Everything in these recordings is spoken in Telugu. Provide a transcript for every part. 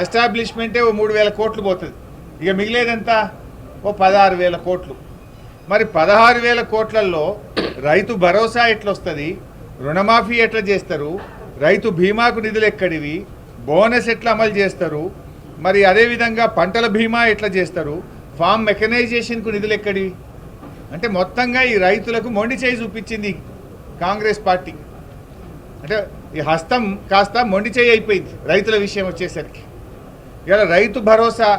ఎస్టాబ్లిష్మెంటే ఓ మూడు వేల కోట్లు పోతుంది. ఇక మిగిలేదంతా? ఓ పదహారు వేల కోట్లు. మరి పదహారు వేల కోట్లలో రైతు భరోసా ఎట్లొస్తుంది? రుణమాఫీ ఎట్లా చేస్తారు? రైతు బీమాకు నిధులు ఎక్కడివి? బోనస్ ఎట్లా అమలు చేస్తారు? మరి అదేవిధంగా పంటల బీమా ఎట్లా చేస్తారు? ఫామ్ మెకనైజేషన్కు నిధులు ఎక్కడివి? అంటే మొత్తంగా ఈ రైతులకు మొండి చేయి చూపించింది కాంగ్రెస్ పార్టీ. అంటే ఈ హస్తం కాస్త మొండి చేయి అయిపోయింది రైతుల విషయం వచ్చేసరికి. ఇలా రైతు భరోసా.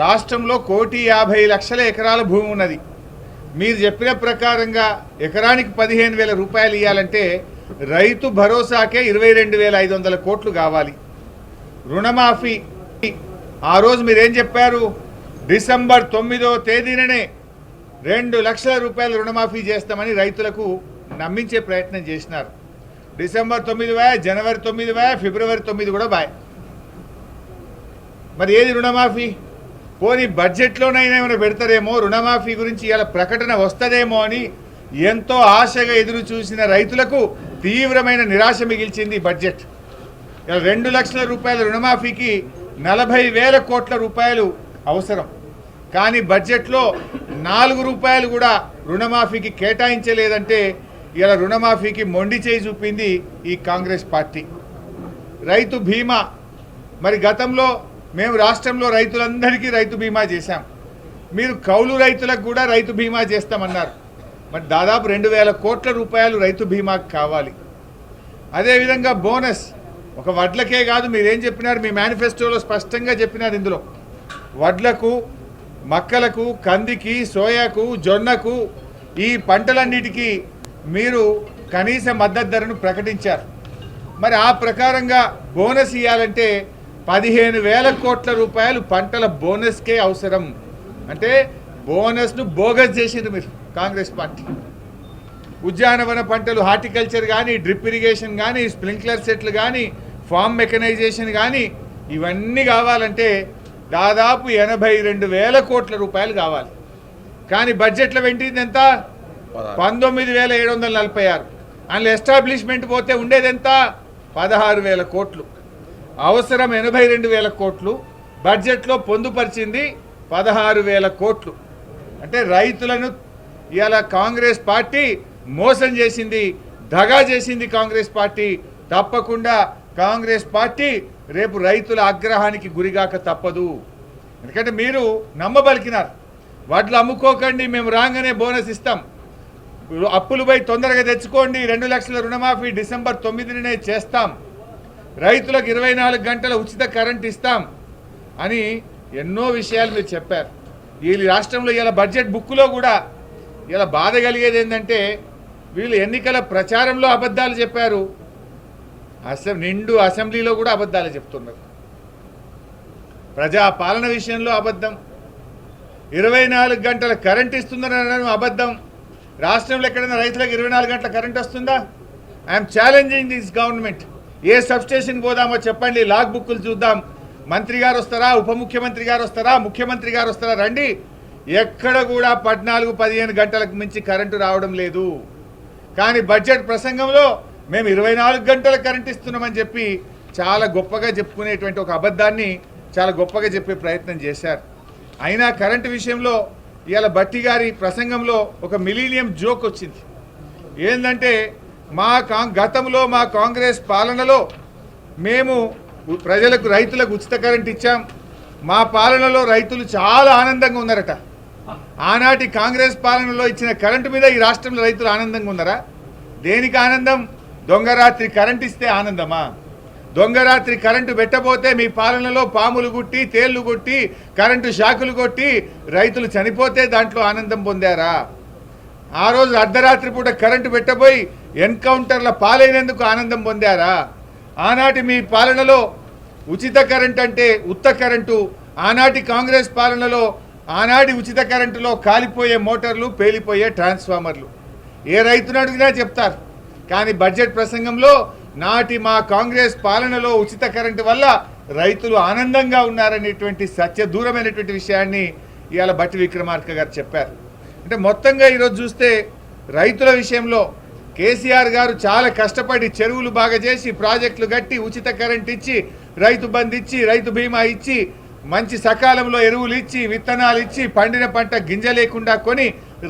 రాష్ట్రంలో కోటి యాభై లక్షల ఎకరాల భూమి ఉన్నది. మీరు చెప్పిన ప్రకారంగా ఎకరానికి పదిహేను వేల రూపాయలు ఇవ్వాలంటే రైతు భరోసాకే ఇరవై రెండు వేల ఐదు వందల కోట్లు కావాలి. రుణమాఫీ. ఆ రోజు మీరేం చెప్పారు? డిసెంబర్ తొమ్మిదో తేదీననే రెండు లక్షల రూపాయలు రుణమాఫీ చేస్తామని రైతులకు నమ్మించే ప్రయత్నం చేసినారు. డిసెంబర్ తొమ్మిది వే జనవరి తొమ్మిది వే ఫిబ్రవరి తొమ్మిది కూడా బాయ్ మరి ఏది రుణమాఫీ? పోనీ బడ్జెట్లోనైనా ఏమైనా పెడతారేమో? రుణమాఫీ గురించి ఇలా ప్రకటన వస్తుందేమో అని ఎంతో ఆశగా ఎదురు చూసిన రైతులకు తీవ్రమైన నిరాశ మిగిల్చింది బడ్జెట్. ఇలా రెండు లక్షల రూపాయల రుణమాఫీకి నలభై వేల కోట్ల రూపాయలు అవసరం. కానీ బడ్జెట్లో నాలుగు రూపాయలు కూడా రుణమాఫీకి కేటాయించలేదంటే ఇలా రుణమాఫీకి మొండి చేయి చూపింది ఈ కాంగ్రెస్ పార్టీ. రైతు బీమా. మరి గతంలో మేము రాష్ట్రంలో రైతులందరికీ రైతు బీమా చేశాం. మీరు కౌలు రైతులకు కూడా రైతు బీమా చేస్తామన్నారు. మరి దాదాపు రెండు వేల కోట్ల రూపాయలు రైతు బీమాకు కావాలి. అదేవిధంగా బోనస్ ఒక వడ్లకే కాదు మీరేం చెప్పినారు మీ మేనిఫెస్టోలో స్పష్టంగా చెప్పినారు ఇందులో. వడ్లకు మక్కలకు కందికి సోయాకు జొన్నకు ఈ పంటలన్నిటికీ మీరు కనీస మద్దతు ధరను ప్రకటించారు. మరి ఆ ప్రకారంగా బోనస్ ఇవ్వాలంటే పదిహేను వేల కోట్ల రూపాయలు పంటల బోనస్కే అవసరం. అంటే బోనస్ను బోగస్ చేసిండ్రు మీరు కాంగ్రెస్ పార్టీ. ఉద్యానవన పంటలు హార్టికల్చర్ కానీ డ్రిప్ ఇరిగేషన్ కానీ స్ప్రింక్లర్ సెట్లు కానీ ఫామ్ మెకనైజేషన్ కానీ ఇవన్నీ కావాలంటే దాదాపు ఎనభై రెండు వేల కోట్ల రూపాయలు కావాలి. కానీ బడ్జెట్లో వెంటింది ఎంత? పంతొమ్మిది వేల ఏడు వందల నలభై ఆరు. అందులో ఎస్టాబ్లిష్మెంట్ పోతే ఉండేది ఎంత? పదహారు వేల కోట్లు. అవసరం ఎనభై రెండు వేల కోట్లు బడ్జెట్లో పొందుపరిచింది పదహారు వేల కోట్లు. అంటే రైతులను ఇవాళ కాంగ్రెస్ పార్టీ మోసం చేసింది దగా చేసింది కాంగ్రెస్ పార్టీ. తప్పకుండా కాంగ్రెస్ పార్టీ రేపు రైతుల ఆగ్రహానికి గురిగాక తప్పదు. ఎందుకంటే మీరు నమ్మబలికినారు. వడ్లు అమ్ముకోకండి మేము రాగానే బోనస్ ఇస్తాం. అప్పులు పోయి తొందరగా తెచ్చుకోండి రెండు లక్షల రుణమాఫీ డిసెంబర్ తొమ్మిదినే చేస్తాం. రైతులకు ఇరవై నాలుగు గంటల ఉచిత కరెంట్ ఇస్తాం అని ఎన్నో విషయాలు మీరు చెప్పారు. ఈ రాష్ట్రంలో ఇలా బడ్జెట్ బుక్లో కూడా ఇలా బాధ కలిగేది ఏంటంటే వీళ్ళు ఎన్నికల ప్రచారంలో అబద్ధాలు చెప్పారు. అసెం నిండు అసెంబ్లీలో కూడా అబద్ధాలు చెప్తున్నారు. ప్రజా పాలన విషయంలో అబద్ధం. ఇరవై నాలుగు గంటల కరెంట్ ఇస్తుందనడం అబద్ధం. రాష్ట్రంలో ఎక్కడైనా రైతులకు ఇరవై నాలుగు గంటల కరెంట్ వస్తుందా? I'm challenging this government. A substation పోదామో చెప్పండి లాగ్ బుక్కులు చూద్దాం. మంత్రి గారు వస్తారా ఉప ముఖ్యమంత్రి గారు వస్తారా ముఖ్యమంత్రి గారు వస్తారా? రండి. ఎక్కడ కూడా పద్నాలుగు పదిహేను గంటలకు మించి కరెంటు రావడం లేదు. కానీ బడ్జెట్ ప్రసంగంలో మేము ఇరవై నాలుగు గంటల కరెంట్ ఇస్తున్నామని చెప్పి చాలా గొప్పగా చెప్పుకునేటువంటి ఒక అబద్ధాన్ని చాలా గొప్పగా చెప్పే ప్రయత్నం చేశారు. అయినా కరెంటు విషయంలో ఇవాళ బట్టి గారి ప్రసంగంలో ఒక మిలీనియం జోక్ వచ్చింది. ఏంటంటే మా కాం గతంలో మా కాంగ్రెస్ పాలనలో మేము ప్రజలకు రైతులకు ఉచిత కరెంట్ ఇచ్చాం. మా పాలనలో రైతులు చాలా ఆనందంగా ఉన్నారట. ఆనాటి కాంగ్రెస్ పాలనలో ఇచ్చిన కరెంటు మీద ఈ రాష్ట్రంలో రైతులు ఆనందంగా ఉన్నారా? దేనికి ఆనందం? దొంగరాత్రి కరెంట్ ఇస్తే ఆనందమా? దొంగరాత్రి కరెంటు పెట్టబోతే మీ పాలనలో పాములు గుట్టి తేళ్ళు కొట్టి కరెంటు షాకులు కొట్టి రైతులు చనిపోతే దాంట్లో ఆనందం పొందారా? ఆ రోజు అర్ధరాత్రి పూట కరెంటు పెట్టబోయి ఎన్కౌంటర్ల పాలైనందుకు ఆనందం పొందారా? ఆనాటి మీ పాలనలో ఉచిత కరెంట్ అంటే ఉత్త కరెంటు ఆనాటి కాంగ్రెస్ పాలనలో ఆనాటి ఉచిత కరెంటులో కాలిపోయే మోటార్లు పేలిపోయే ట్రాన్స్ఫార్మర్లు. ఏ రైతును అడిగినా చెప్తారు. కానీ బడ్జెట్ ప్రసంగంలో నాటి మా కాంగ్రెస్ పాలనలో ఉచిత కరెంటు వల్ల రైతులు ఆనందంగా ఉన్నారనేటువంటి సత్య దూరమైనటువంటి విషయాన్ని ఇవాళ బట్టి విక్రమార్క గారు చెప్పారు. అంటే మొత్తంగా ఈరోజు చూస్తే రైతుల విషయంలో కేసీఆర్ గారు చాలా కష్టపడి చెరువులు బాగా చేసి ప్రాజెక్టులు కట్టి ఉచిత కరెంట్ ఇచ్చి రైతు బంధు ఇచ్చి రైతు బీమా ఇచ్చి మంచి సకాలంలో ఎరువులు ఇచ్చి విత్తనాలు ఇచ్చి పండిన పంట గింజ లేకుండా కొని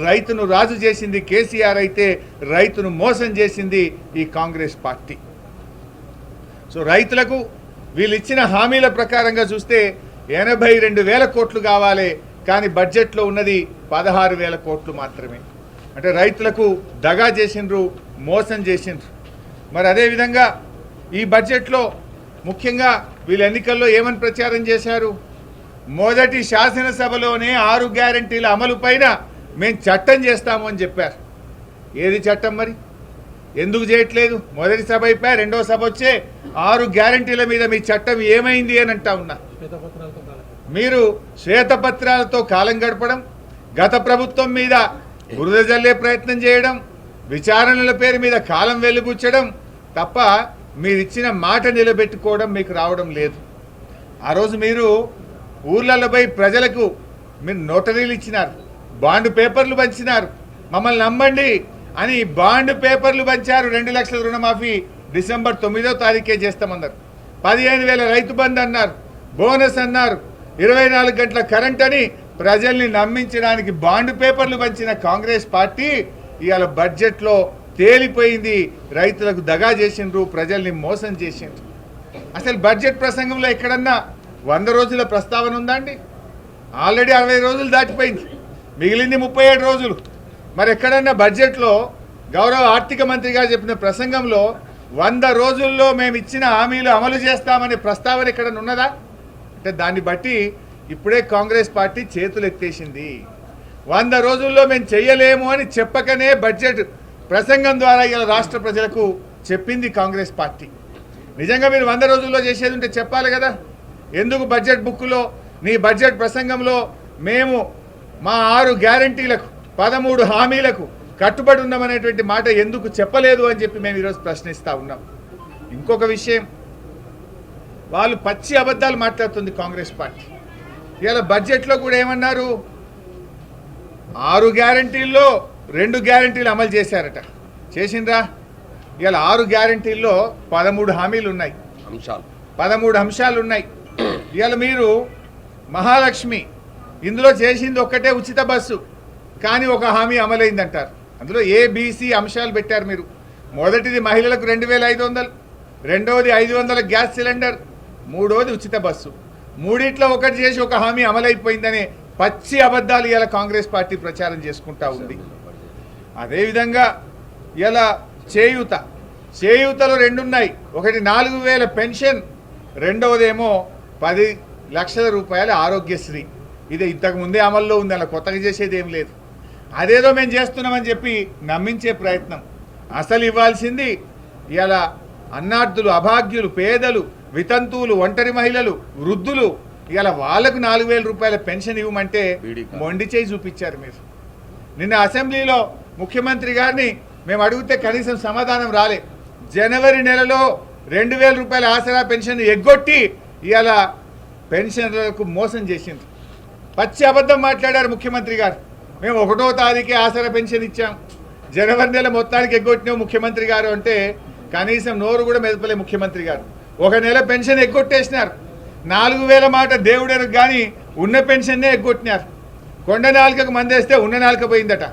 రైతును రాజు చేసింది కేసీఆర్ అయితే రైతును మోసం చేసింది ఈ కాంగ్రెస్ పార్టీ. సో రైతులకు వీళ్ళు ఇచ్చిన హామీల ప్రకారంగా చూస్తే ఎనభై రెండు వేల కోట్లు కావాలి కానీ బడ్జెట్లో ఉన్నది పదహారు వేల కోట్లు మాత్రమే. అంటే రైతులకు దగా చేసిండ్రు మోసం చేసిండ్రు. మరి అదేవిధంగా ఈ బడ్జెట్లో ముఖ్యంగా వీళ్ళు ఎన్నికల్లో ఏమని ప్రచారం చేశారు? మొదటి శాసనసభలోనే ఆరు గ్యారంటీల అమలు పైన మేము చట్టం చేస్తాము అని చెప్పారు. ఏది చట్టం మరి? ఎందుకు చేయట్లేదు? మొదటి సభ అయిపోయా రెండో సభ వచ్చే ఆరు గ్యారంటీల మీద మీ చట్టం ఏమైంది అని అంటా ఉన్నా. మీరు శ్వేతపత్రాలతో కాలం గడపడం గత ప్రభుత్వం మీద బురద జల్లే ప్రయత్నం చేయడం విచారణల పేరు మీద కాలం వెలుబుచ్చడం తప్ప మీరిచ్చిన మాట నిలబెట్టుకోవడం మీకు రావడం లేదు. ఆ రోజు మీరు ఊర్లలోపై ప్రజలకు మీరు నోటరీలు ఇచ్చినారు బాండ్ పేపర్లు పంచినారు మమ్మల్ని నమ్మండి అని బాండ్ పేపర్లు పంచారు రెండు లక్షల రుణమాఫీ డిసెంబర్ తొమ్మిదో తారీఖే చేస్తామన్నారు. పదిహేను వేల రైతు బంద్ అన్నారు బోనస్ అన్నారు ఇరవై నాలుగు గంటల కరెంట్ అని ప్రజల్ని నమ్మించడానికి బాండ్ పేపర్లు పంచిన కాంగ్రెస్ పార్టీ ఇవాళ బడ్జెట్లో తేలిపోయింది. రైతులకు దగా చేసిండ్రు ప్రజల్ని మోసం చేసిండ్రు. అసలు బడ్జెట్ ప్రసంగంలో ఎక్కడన్నా వంద రోజుల ప్రస్తావన ఉందా అండి? ఆల్రెడీ అరవై రోజులు దాటిపోయింది. మిగిలింది ముప్పై ఏడు రోజులు. మరి ఎక్కడన్నా బడ్జెట్లో గౌరవ ఆర్థిక మంత్రి గారు చెప్పిన ప్రసంగంలో వంద రోజుల్లో మేము ఇచ్చిన హామీలు అమలు చేస్తామనే ప్రస్తావన ఎక్కడన్నా ఉన్నదా? అంటే దాన్ని బట్టి ఇప్పుడే కాంగ్రెస్ పార్టీ చేతులు ఎత్తేసింది వంద రోజుల్లో మేము చెయ్యలేము అని చెప్పకనే బడ్జెట్ ప్రసంగం ద్వారా ఇలా రాష్ట్ర ప్రజలకు చెప్పింది కాంగ్రెస్ పార్టీ. నిజంగా మీరు వంద రోజుల్లో చేసేది ఉంటే చెప్పాలి కదా? ఎందుకు బడ్జెట్ బుక్లో నీ బడ్జెట్ ప్రసంగంలో మేము మా ఆరు గ్యారంటీలకు పదమూడు హామీలకు కట్టుబడి ఉన్నామనేటువంటి మాట ఎందుకు చెప్పలేదు అని చెప్పి మేము ఈరోజు ప్రశ్నిస్తూ ఉన్నాం. ఇంకొక విషయం వాళ్ళు పచ్చి అబద్ధాలు మాట్లాడుతుంది కాంగ్రెస్ పార్టీ. ఇలా బడ్జెట్లో కూడా ఏమన్నారు? ఆరు గ్యారంటీల్లో రెండు గ్యారంటీలు అమలు చేశారట. చేసిండ్రా? ఇలా ఆరు గ్యారంటీల్లో పదమూడు హామీలు ఉన్నాయి. అంశాలు. పదమూడు అంశాలు ఉన్నాయి. ఇవాళ మీరు మహాలక్ష్మి ఇందులో చేసింది ఒక్కటే ఉచిత బస్సు కానీ ఒక హామీ అమలైందంటారు. అందులో ఏబిసి అంశాలు పెట్టారు మీరు. మొదటిది మహిళలకు రెండు వేల ఐదు వందలు రెండవది ఐదు వందల గ్యాస్ సిలిండర్ మూడవది ఉచిత బస్సు. మూడిట్లో ఒకటి చేసి ఒక హామీ అమలైపోయిందనే పచ్చి అబద్ధాలు ఇలా కాంగ్రెస్ పార్టీ ప్రచారం చేసుకుంటా ఉంది. అదేవిధంగా ఇలా చేయూత చేయూతలో రెండు ఉన్నాయి ఒకటి నాలుగు వేల పెన్షన్ రెండవదేమో పది లక్షల రూపాయల ఆరోగ్యశ్రీ. ఇది ఇంతకు ముందే అమల్లో ఉంది అలా కొత్తగా చేసేది ఏం లేదు. అదేదో మేము చేస్తున్నామని చెప్పి నమ్మించే ప్రయత్నం. అసలు ఇవ్వాల్సింది ఇలా అన్నార్థులు అభాగ్యులు పేదలు వితంతువులు ఒంటరి మహిళలు వృద్ధులు ఇలా వాళ్ళకు నాలుగు వేల రూపాయల పెన్షన్ ఇవ్వమంటే. మొండి చేయి చూపించారు మీరు. నిన్న అసెంబ్లీలో ముఖ్యమంత్రి గారిని మేము అడిగితే కనీసం సమాధానం రాలే. జనవరి నెలలో రెండు వేల రూపాయల ఆసరా పెన్షన్ ఎగ్గొట్టి ఇవాళ పెన్షన్లకు మోసం చేసింది పచ్చి అబద్ధం మాట్లాడారు ముఖ్యమంత్రి గారు. మేము ఒకటో తారీఖే ఆసరా పెన్షన్ ఇచ్చాం. జనవరి నెల మొత్తానికి ఎగ్గొట్టినాం ముఖ్యమంత్రి గారు అంటే కనీసం నోరు కూడా మెదపలే ముఖ్యమంత్రి గారు. ఒక నెల పెన్షన్ ఎగ్గొట్టేసినారు. నాలుగు వేల మాట దేవుడెనకు కానీ ఉన్న పెన్షన్నే ఎగ్గొట్టినారు. కొండ నాలుకకు మందేస్తే ఉన్న నాలుక పోయిందట.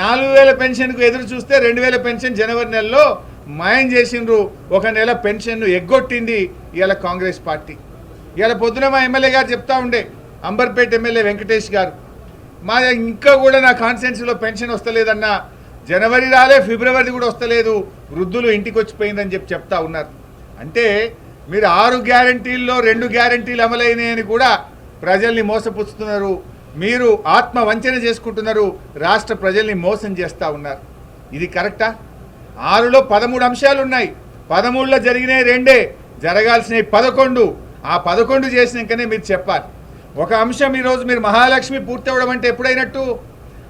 నాలుగు వేల పెన్షన్కు ఎదురు చూస్తే రెండు వేల పెన్షన్ జనవరి నెలలో మాయం చేసిండ్రు. ఒక నెల పెన్షన్ను ఎగ్గొట్టింది ఇవాళ కాంగ్రెస్ పార్టీ. ఇవాళ పొద్దున మా ఎమ్మెల్యే గారు చెప్తా ఉండే అంబర్పేట ఎమ్మెల్యే వెంకటేష్ గారు మా ఇంకా కూడా నా కాన్స్టిట్యున్సీలో పెన్షన్ వస్తలేదన్న జనవరి రాలే ఫిబ్రవరి కూడా వస్తలేదు వృద్ధులు ఇంటికి వచ్చిపోయిందని చెప్పి చెప్తా ఉన్నారు. అంటే మీరు ఆరు గ్యారంటీల్లో రెండు గ్యారంటీలు అమలైనాయని కూడా ప్రజల్ని మోసపుచ్చుతున్నారు. మీరు ఆత్మ వంచన చేసుకుంటున్నారు. రాష్ట్ర ప్రజల్ని మోసం చేస్తూ ఉన్నారు. ఇది కరెక్టా? ఆరులో పదమూడు అంశాలు ఉన్నాయి. పదమూడులో జరిగినాయి రెండే జరగాల్సినవి పదకొండు. ఆ పదకొండు చేసినాకనే మీరు చెప్పాలి. ఒక అంశం ఈరోజు మీరు మహాలక్ష్మి పూర్తి అవ్వడం అంటే ఎప్పుడైనట్టు?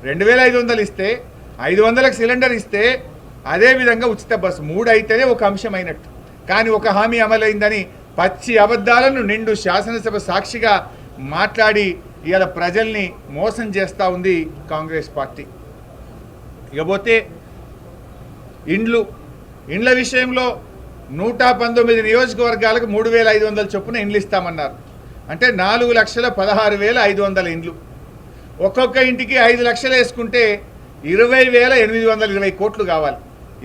రెండు వేల ఐదు వందలు ఇస్తే ఐదు వందలకు సిలిండర్ ఇస్తే అదే విధంగా ఉచిత బస్సు మూడు అయితేనే ఒక అంశం అయినట్టు. కానీ ఒక హామీ అమలైందని పచ్చి అబద్ధాలను నిండు శాసనసభ సాక్షిగా మాట్లాడి ఇవాళ ప్రజల్ని మోసం చేస్తూ ఉంది కాంగ్రెస్ పార్టీ. ఇకపోతే ఇండ్లు ఇండ్ల విషయంలో నూట పంతొమ్మిది నియోజకవర్గాలకు మూడు వేల ఐదు వందల చొప్పున ఇండ్లు ఇస్తామన్నారు. అంటే నాలుగు లక్షల పదహారు వేల ఐదు వందల ఇండ్లు. ఒక్కొక్క ఇంటికి ఐదు లక్షలు వేసుకుంటే ఇరవై వేల ఎనిమిది వందల ఇరవై కోట్లు కావాలి.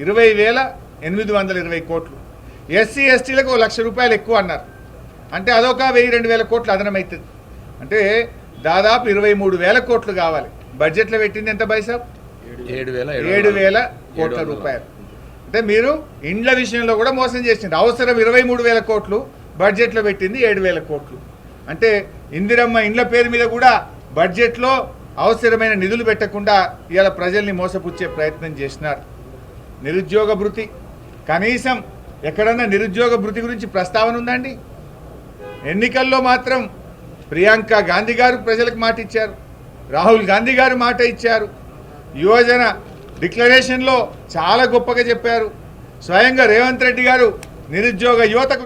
ఇరవై వేల ఎనిమిది వందల ఇరవై కోట్లు. ఎస్సీ ఎస్టీలకు ఒక లక్ష రూపాయలు ఎక్కువ అన్నారు. అంటే అదొక వెయ్యి రెండు వేల కోట్లు అదనమవుతుంది అంటే దాదాపు ఇరవై మూడు వేల కోట్లు కావాలి. బడ్జెట్లో పెట్టింది ఎంత బైసాబ్ ఏడు వేల ఏడు వేల కోట్ల. రూపాయలు. అంటే మీరు ఇండ్ల విషయంలో కూడా మోసం చేసింది అవసరం ఇరవై మూడు వేల కోట్లు బడ్జెట్లో పెట్టింది ఏడు వేల కోట్లు. అంటే ఇందిరమ్మ ఇండ్ల పేరు మీద కూడా బడ్జెట్లో అవసరమైన నిధులు పెట్టకుండా ఇవాళ ప్రజల్ని మోసపుచ్చే ప్రయత్నం చేసినారు. నిరుద్యోగ భృతి. కనీసం ఎక్కడన్నా నిరుద్యోగ భృతి గురించి ప్రస్తావన ఉందండి? ఎన్నికల్లో మాత్రం ప్రియాంక గాంధీ గారు ప్రజలకు మాట ఇచ్చారు. రాహుల్ గాంధీ గారు మాట ఇచ్చారు. యువజన డిక్లరేషన్లో చాలా గొప్పగా చెప్పారు. స్వయంగా రేవంత్ రెడ్డి గారు నిరుద్యోగ యువతకు